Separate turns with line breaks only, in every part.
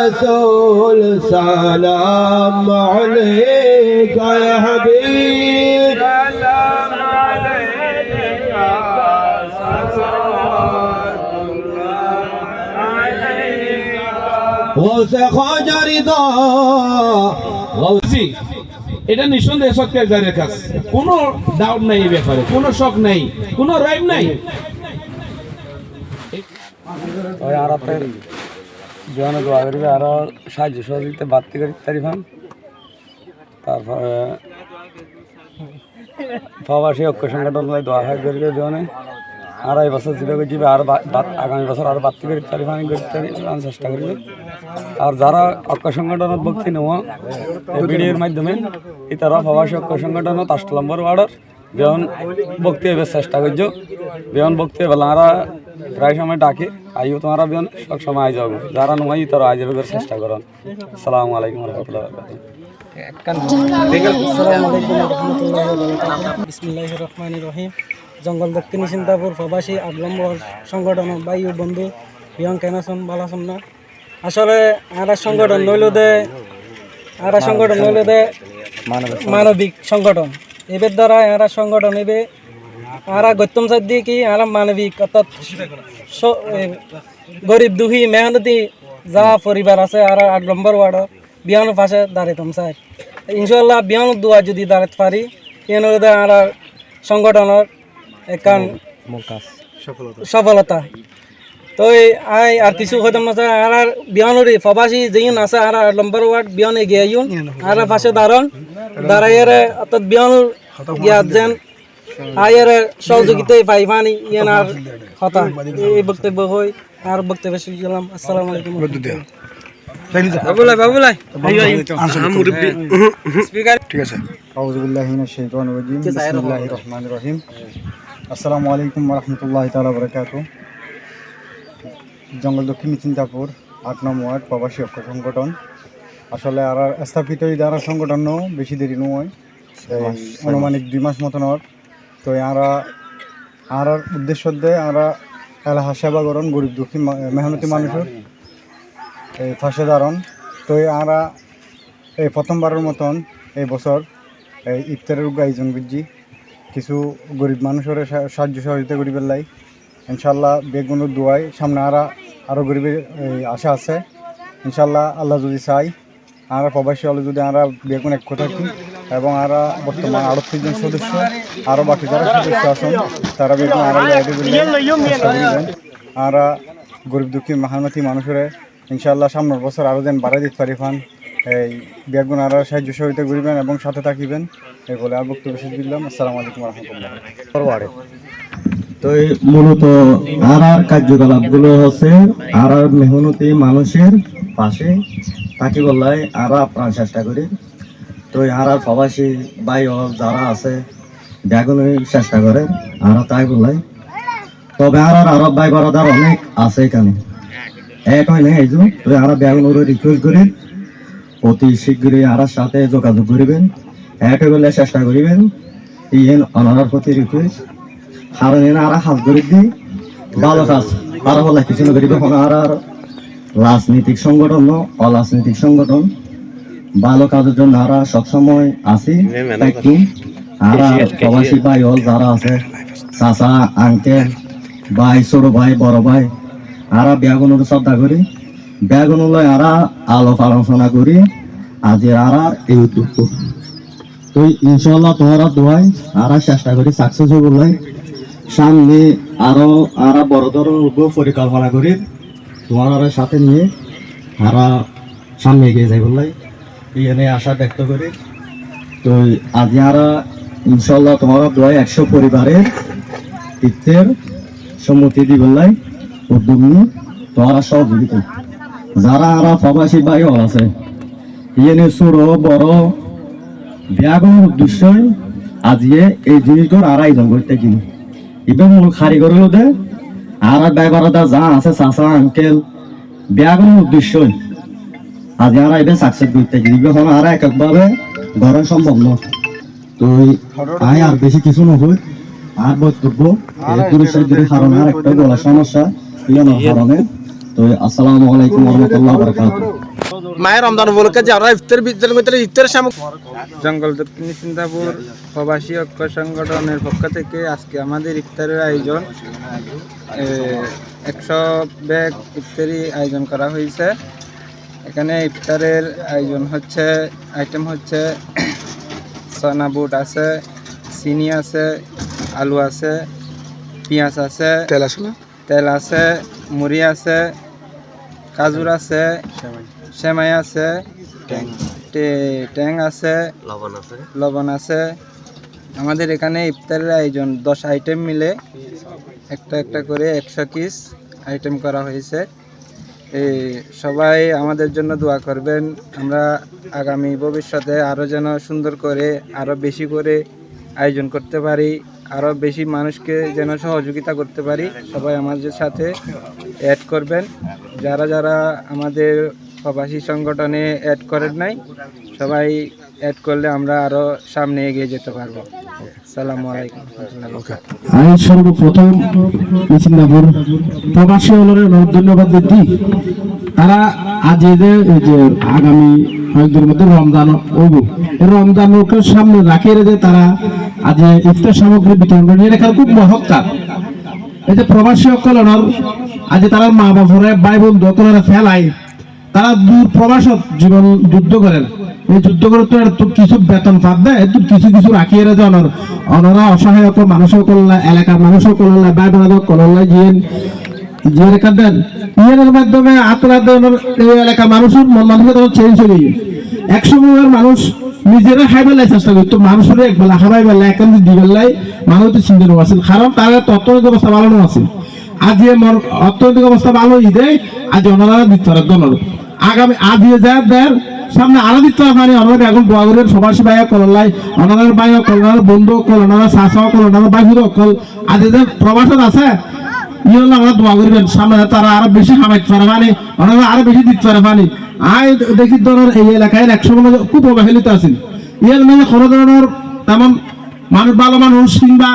رسول سلام عليك يا حبيب
سلام عليك صلوات الله عليك
غوث خواجه رضا غوث
জি এটা নিঃসন্দেহে সত্যিকারের কাজ কোনো ডাউট নাই এই ব্যাপারে কোনো শখ নাই কোনো রাইম নাই
ওই আর জীবনে দোয়া করবে আরও সাহায্য সহযোগিতা বাড়তি করি তারিফান তারপরে প্রবাসী ঐক্য সংগঠন দোয়া হয় করবে জীবনে আর এই বছর যেটা করবে আর আগামী বছর আরও বাড়তি করি তারিফান করতে আমি চেষ্টা করবে। আর যারা ঐক্য সংগঠনের ভক্তি এই ভিডিওর মাধ্যমে এই তারা প্রবাসী ঐক্য সংগঠনত আষ্ট নম্বর ওয়ার্ডের বেহন ভক্তি হবে চেষ্টা করছ। বেহন ভক্তি হবে আমরা প্রায় সময় ডাকে, আইও তোমারা বেহন সব সময় আই যাব। যারা নয় তারা আই যাবে চেষ্টা করুন। আসসালামু আলাইকুম রহমতুল্লাহ
বিসমিল্লাহ জঙ্গল দক্ষিণ চিন্তাপুর প্রবাসী আট নম্বর সংগঠন বায়ু বন্ধু বিয়ং কেনাসন, বালাসন না। আসলে আরা সংগঠন নইল দে আরা সংগঠন নইল দে মানবিক সংগঠন। এবার দ্বারা আরা সংগঠন এবে আরা গৌতম সাদ দিয়ে কি আরা মানবিক অর্থাৎ গরিব দুঃখী মেহনতি যা পরিবার আছে আর আট নম্বর ওয়ার্ড বিয়ানোর পাশে দাঁড়াইতাম স্যার। ইনশাল্লাহ বিয়ানোর দোয়া যদি দাঁড়াতে পারি এন আর সংগঠনের একান সফলতা। তো আই আর কিছু না স্যার। আর বিয়ানোরই প্রবাসী যেইন আছে আর আট নম্বর ওয়ার্ড বিয়ান এগিয়ে আইন আর পাশে দাঁড়ান। দাঁড়াইয়ারে অর্থাৎ বিয়ানোর গিয়াত যেন। আয়ের সহযোগিতায় আর কথা। এই বক্তব্য হই আর বক্তব্য শেষ আসসালামু আলাইকুম। বাবুলাই বাবুলাই। স্পিকার।
আউজুবিল্লাহিনাশ-শাইতানির-রাজিম বিসমিল্লাহির রহমানির রহিম। আসসালামু আলাইকুম ওয়া রাহমাতুল্লাহি তাআলা জঙ্গল দক্ষিণ চিন্তাপুর আট নম্বর ওয়ার্ড প্রবাসী ঐক্য সংগঠন। আসলে আর স্থাপিত এই দ্বারা সংগঠন বেশি দেরি নয়। এই আনুমানিক দুই মাস মতন ওর তো আমরা আর উদ্দেশ্য দিয়ে আমরা এলাহা সেবা করুন, গরিব দুঃখী মেহনতি মানুষের। এই ফাঁসে দাঁড়ন তো আমরা এই প্রথমবারের মতন এই বছর এই ইফতারের আয়োজন করছি। কিছু গরিব মানুষের সাহায্য সহযোগিতা করি পেলাই ইনশাল্লাহ বেগুনের দোয়াই সামনে আরা আরও গরিবের আশা আছে। ইনশাল্লাহ আল্লাহ যদি চাই, আমরা প্রবাসী হলে যদি আমরা বেগুন এক থাকি এবং আমরা বর্তমান আরও তিনজন সদস্য আরও বাকি যারা সদস্য আছেন তারা আরও আমরা গরিব দুঃখী মহানতি মানুষের ইনশাল্লাহ সামনের বছর আরও যেন বাড়াই দিতে পারি ফান এই বেগুন আরও সাহায্য সহযোগিতা করিবেন এবং সাথে থাকিবেন এই বলে আর বক্তব্য শেষ দিলাম আসসালামু আলাইকুম রহমতুল্লাহ।
তো এই মূলত আর আর কার্যকলাপগুলো হচ্ছে আর আর মেহনতি মানুষের পাশে তাকে বললাই আর আপনার চেষ্টা করি। তো আর প্রবাসী ভাই যারা আছে ব্যাগুনের চেষ্টা করে আর তাই বললাই তবে আর আর আরব ভাই বরাদার অনেক আছে এখানে। এক হয় না, এই যে আর ব্যাগুনের রিকোয়েস্ট করি অতি শীঘ্রই আর সাথে যোগাযোগ করিবেন। এক বলে চেষ্টা করিবেন। ইয়েন অনার প্রতি রিকোয়েস্ট কারণ এনে আর হাত ধরে দি ভালো কাজ। আর বলে কিছু না করিবে। আর রাজনৈতিক সংগঠন, অরাজনৈতিক সংগঠন। ভালো কাজের জন্য আর সবসময় আছি আর আর প্রবাসী ভাই হল যারা আছে চাচা আঙ্কেল ভাই ছোট ভাই বড় ভাই আর ব্যাগুনের শ্রদ্ধা করি। ব্যাগুনলৈ আর আলোপ আলোচনা করি। আজি আর আর এই উদ্যোগ তো ইনশাল্লাহ তোমরা দোয়াই আর চেষ্টা করি সাকসেস হব সামনে আরও আরও বড় ধরনের উদ্যোগ পরিকল্পনা করি। তোমার সাথে নিয়ে আরা সামনে এগিয়ে যাই বললাই এনে আশা ব্যক্ত করি। তো আজ আরা ইনশাল্লাহ তোমার দোয়াই একশো পরিবারের ইত্যের সম্মতি দি বললাই উদ্যোগ নিয়ে। তোমারা সহযোগিতা। যারা আরা প্রবাসী ভাইও আছে ইয়ে ছোট, বড় ব্যাগন উদ্দেশ্যই আজিয়ে এই জিনিসগুলো আর আয়োজন করতে কিনি ইবে মূল হলো দে, আর ব্যবহারটা যা আছে, চাচা, আঙ্কেল ব্যাগন উদ্দেশ্যই আজ আর এবে সাকসেস করতে আর এককভাবে ঘরে সম্ভব না। তো আই আর বেশি কিছু নহই আর বক্তব্য এই পুরুষের যদি কারণে আর একটা গলা সমস্যা ইয়ে কারণে তো আসসালামু আলাইকুম রহমতুল্লাহ বরকাতুহ।
মায়ের রমজান উপলক্ষে যারা ইফতার বিতরণ করতে ইফতার সামগ্রী
জঙ্গল দক্ষিণ সিন্দাপুর প্রবাসী ঐক্য সংগঠনের পক্ষ থেকে আজকে আমাদের ইফতারের আয়োজন। একশো ব্যাগ ইফতারি আয়োজন করা হয়েছে। এখানে ইফতারের আয়োজন হচ্ছে আইটেম হচ্ছে সনা বুট আছে চিনি আছে আলু আছে পেঁয়াজ আছে
তেল আছে
তেল আছে মুড়ি আছে কাজুর আছে সেমাই আছে ট্যাং। আছে লবণ আছে। আমাদের এখানে ইফতারের আয়োজন দশ আইটেম মিলে একটা একটা করে একশো পিস আইটেম করা হয়েছে। এই সবাই আমাদের জন্য দোয়া করবেন। আমরা আগামী ভবিষ্যতে আরও যেন সুন্দর করে আরও বেশি করে আয়োজন করতে পারি আরও বেশি মানুষকে যেন সহযোগিতা করতে পারি, সবাই আমাদের সাথে অ্যাড করবেন। যারা যারা আমাদের প্রবাসী সংগঠনে অ্যাড করেন নাই, সবাই অ্যাড করলে আমরা আরও সামনে এগিয়ে যেতে পারব।
আমি সর্বপ্রথম মিছিন্দাপুর প্রবাসী হলের ধন্যবাদ দিই তারা আজ যে যে আগামী কয়েকদিনের মধ্যে রমজান হইব। এই রমজানকে সামনে রাখিয়ে রেখে তারা আজ ইফতার সামগ্রী বিতরণ করে এটা খুব মহৎ কাজ এই যে প্রবাসী অকলনের আজ তারা মা বাপরে ভাই বন্ধু ফেলায় তারা দূর প্রবাসত জীবন যুদ্ধ করেন। এই যুদ্ধ করে তো এর তো কিছু বেতন পাত দেয়? এর তো কিছু কিছু রাখিয়ে রেখে অনর অনরা অসহায়ক মানুষও করলা এলাকার মানুষও করলা ভাই বোনাদের করলা জিয়েন যে রেখা দেন। ইয়ের মাধ্যমে আপনারা এই এলাকার মানুষের মন তখন চেঞ্জ হয়ে গিয়ে এক সময়ের মানুষ নিজেরা খাই বেলায় চেষ্টা করতো মানুষের এক বেলা খাবাই বেলা এখন দি বেলায় মানুষ তো চিন্তা আছিল কারণ তার তত্ত্বনৈতিক অবস্থা ভালো আছে। আজ মন অর্থনৈতিক অবস্থা ভালো ইদে আজ ওনারা দিতে পারে দলের আগামী আজ যা দেয় সামনে আরও দিতে মানে ওনারা এখন দোয়াগরের সবার সবাই কলাই ওনার ভাই কলনার বন্ধু কল ওনার শাসক কল ওনার ভাই কল আজ যে প্রবাসত আছে। ইহলে আমরা দোয়া করবেন সামনে তারা আরও বেশি হামাইতে পারে মানে আরও বেশি দিতে পারে মানে। আই দেখি ধরনের এই এলাকায় একশো মানে খুব অবহেলিত আছেন ইয়ের মানে কোনো ধরনের তেমন মানুষ, ভালো মানুষ কিংবা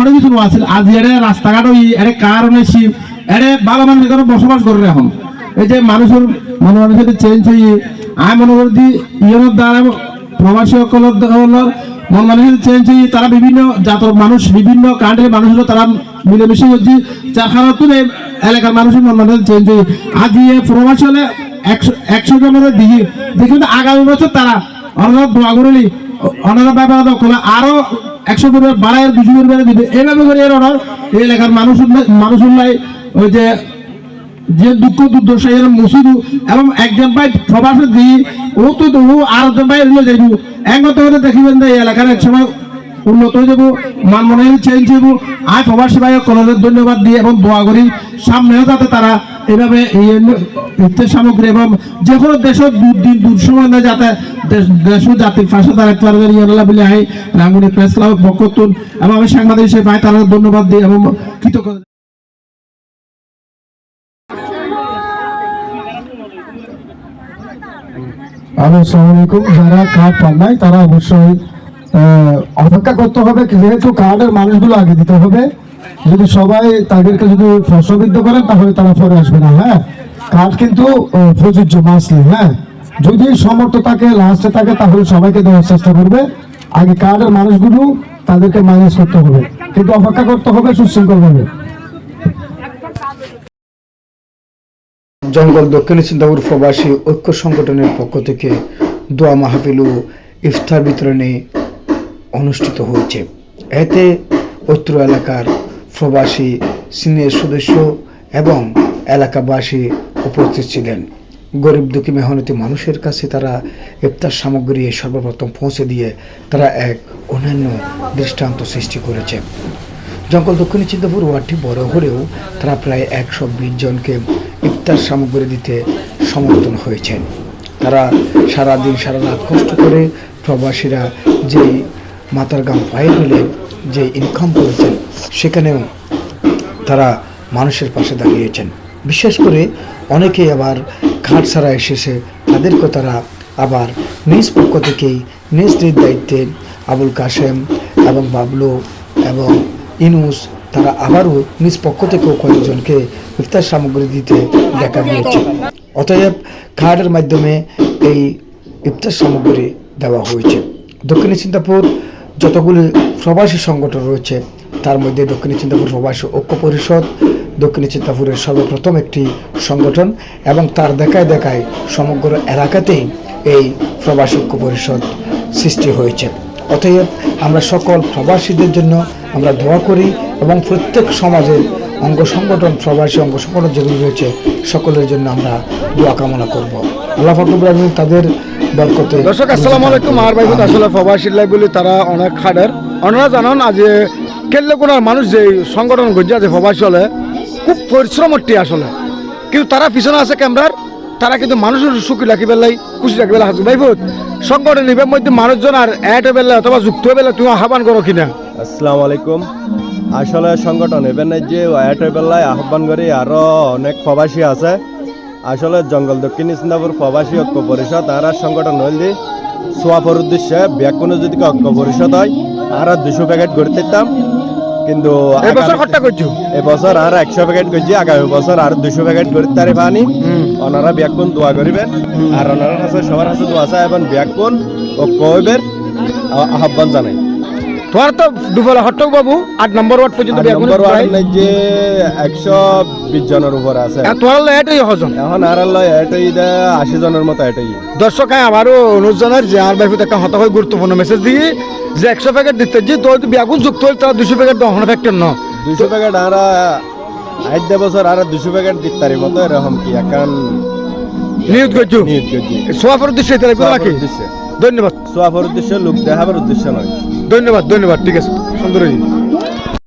অনেক কিছু আছে। আজ এর রাস্তাঘাট এর কারণে শিব এর ভালো মানুষ বসবাস করে এখন। এই যে মানুষের মনে মানুষের চেঞ্জ হয়ে, আমি মনে করি যে ইয়ের দ্বারা প্রবাসী সকলের মন মানুষের চেঞ্জ হয়ে, তারা বিভিন্ন জাতর মানুষ, বিভিন্ন কান্ট্রির মানুষ হলো তারা মিলেমিশে হচ্ছে। যার কারণে তুলে এলাকার মানুষের মন মানুষের চেঞ্জ হয়ে। আজ ইয়ে প্রবাসী হলে একশো একশো জনের দিকে দেখি আগামী বছর তারা অনারা দোয়া করলি অনারা ব্যাপার করলে আরও একশো করে বাড়ায় দুশো করে দিবে। এইভাবে করে এর অনার এই এলাকার মানুষ মানুষ ওই যে যে দুঃখ দুর্দশা এর মুসিদু এবং একজন ভাই প্রবাসে দি ও তো ও আর একজন ভাই এগুলো যাইব। একমত হলে দেখিবেন যে এলাকার এক সময় উন্নত হয়ে যাব মান মনে চেঞ্জ হইব আজ প্রবাসী ভাই কলেজের ধন্যবাদ দিয়ে এবং দোয়া করি, সামনেও যাতে তারা এভাবে এই ইফতার সামগ্রী এবং যে কোনো দেশের দূর দিন, দূর সময় না যাতে দেশ- জাতির পাশে দাঁড়াতে পারবে ইয়াল্লাহ বলে হাই রাঙ্গুনি প্রেস ক্লাবের পক্ষ এবং আমি সাংবাদিক হিসেবে ভাই তারা ধন্যবাদ দিই এবং কৃতজ্ঞতা
আমি আসসালামাইকুম যারা কার্ড পান নাই, তারা অবশ্যই অপেক্ষা করতে হবে যেহেতু কার্ডের মানুষগুলো আগে দিতে হবে। যদি সবাই তাদেরকে যদি প্রশ্নবিদ্ধ করেন, তাহলে তারা পরে আসবে না হ্যাঁ? কার্ড কিন্তু প্রযোজ্য মাসলি হ্যাঁ? যদি সমর্থ থাকে লাস্টে থাকে, তাহলে সবাইকে দেওয়ার চেষ্টা করবে। আগে কার্ডের মানুষগুলো তাদেরকে মাইনাস করতে হবে। কিন্তু অপেক্ষা করতে হবে সুশৃঙ্খলভাবে।
জঙ্গল দক্ষিণ সিন্দাপুর প্রবাসী ঐক্য সংগঠনের পক্ষ থেকে দোয়া মাহফিল ও ইফতার বিতরণী অনুষ্ঠিত হয়েছে। এতে ঐত্র এলাকার প্রবাসী, সিনিয়র সদস্য এবং এলাকাবাসী উপস্থিত ছিলেন। গরিব দুঃখী মেহনতি মানুষের কাছে তারা ইফতার সামগ্রী সর্বপ্রথম পৌঁছে দিয়ে তারা এক অন্যান্য দৃষ্টান্ত সৃষ্টি করেছে। জঙ্গল দক্ষিণ চিন্তাপুর ওয়ার্ডটি বড় হলেও তারা প্রায় একশো বিশ জনকে ইফতার সামগ্রী দিতে সমর্থন হয়েছেন। তারা সারাদিন, সারা রাত কষ্ট করে প্রবাসীরা যেই মাতার গাম পায়ে ফেলে যে ইনকাম করেছেন, সেখানেও তারা মানুষের পাশে দাঁড়িয়েছেন। বিশেষ করে অনেকেই আবার ঘাট ছাড়া এসেছে তাদেরকে তারা আবার নিজ পক্ষ থেকেই, নিজ নিজ দায়িত্বে আবুল কাশেম এবং বাবলু এবং ইনুস তারা আবারও নিজ পক্ষ থেকেও কয়েকজনকে ইফতার সামগ্রী দিতে দেখা গিয়েছে। অতএব কার্ডের মাধ্যমে এই ইফতার সামগ্রী দেওয়া হয়েছে। দক্ষিণ চিন্তাপুর যতগুলি প্রবাসী সংগঠন রয়েছে, তার মধ্যে দক্ষিণ চিন্তাপুর প্রবাসী ঐক্য পরিষদ, দক্ষিণ চিন্তাপুরের সর্বপ্রথম একটি সংগঠন এবং তার দেখায় দেখায় সমগ্র এলাকাতেই এই প্রবাসী ঐক্য পরিষদ সৃষ্টি হয়েছে। অতএব আমরা সকল প্রবাসীদের জন্য আমরা দোয়া করি এবং প্রত্যেক সমাজের অঙ্গ সংগঠন প্রবাসী অঙ্গ সংগঠন যেগুলি রয়েছে সকলের জন্য আমরা দোয়া কামনা করব। আল্লাহ ফকরুল তাদের বরকতে
দর্শক আসসালামু আলাইকুম। আর ভাই আসলে প্রবাসী বলে তারা অনেক খাডের। ওনারা জানান আজ কেলে কোনার মানুষ যে সংগঠন গজ্জা যে প্রবাসী হলে খুব পরিশ্রমটি আসলে। কিন্তু তারা পিছনে আছে ক্যামেরার তারা কিন্তু মানুষের সুখী রাখি পেলাই খুশি রাখি পেলাই হাসু ভাই সংগঠন নিবের মধ্যে মানুষজন আর অ্যাড বেলা অথবা যুক্ত হয়ে বেলা তুমি আহ্বান করো কিনা?
আসসালামু আলাইকুম। আসলে সংগঠন এবেনের যে বেলায় আহ্বান করি আরও অনেক প্রবাসী আছে। আসলে জঙ্গল দক্ষিণ ইসলামপুর প্রবাসী ঐক্য পরিষদ আর সংগঠন হইল দি সোয়াফর উদ্দেশ্যে ব্যাকুনো যদি ঐক্য পরিষদ হয় আর দুশো প্যাকেট গড়ে দিতাম। কিন্তু
এবছর
আর একশো প্যাকেট করছি আগামী বছর আর দুশো প্যাকেট করে তারে পানি ওনারা ব্যাকুন দোয়া করিবেন আর ওনারা কাছে সবার কাছে দোয়া চাই এবং ব্যাকুন ও কইবের আ- আহ্বান জানাই।
তোমার তো দুপুরে হট্টক বাবু আট নম্বর ওয়ার্ড পর্যন্ত
নম্বর ওয়ার্ড নাই যে একশো বিশ জনের উপরে আছে।
তোমার এটাই হজন
এখন আর লয় এটাই দে আশি জনের মতো এটাই।
দর্শক আবারও অনুরোধ জানার যে আর বাইফুত একটা হতা হয় গুরুত্বপূর্ণ মেসেজ দিয়ে যে একশো প্যাকেট দিতে যে তোর আগুন যুক্ত হলে তারা দুশো প্যাকেট হলো ফ্যাক্টর ন।
দুশো প্যাকেট আর আট বছর আর দুশো প্যাকেট দিতারি মতো এরকম কি? এখন
নিয়োগ করছ?
নিয়ত করছি।
উদ্দেশ্যে এটা লাগবে নাকি
উদ্দেশ্যে
ধন্যবাদ।
সোয়াফার উদ্দেশ্য লোক দেখাবার উদ্দেশ্য নয়।
ধন্যবাদ ধন্যবাদ ঠিক আছে। সুন্দর।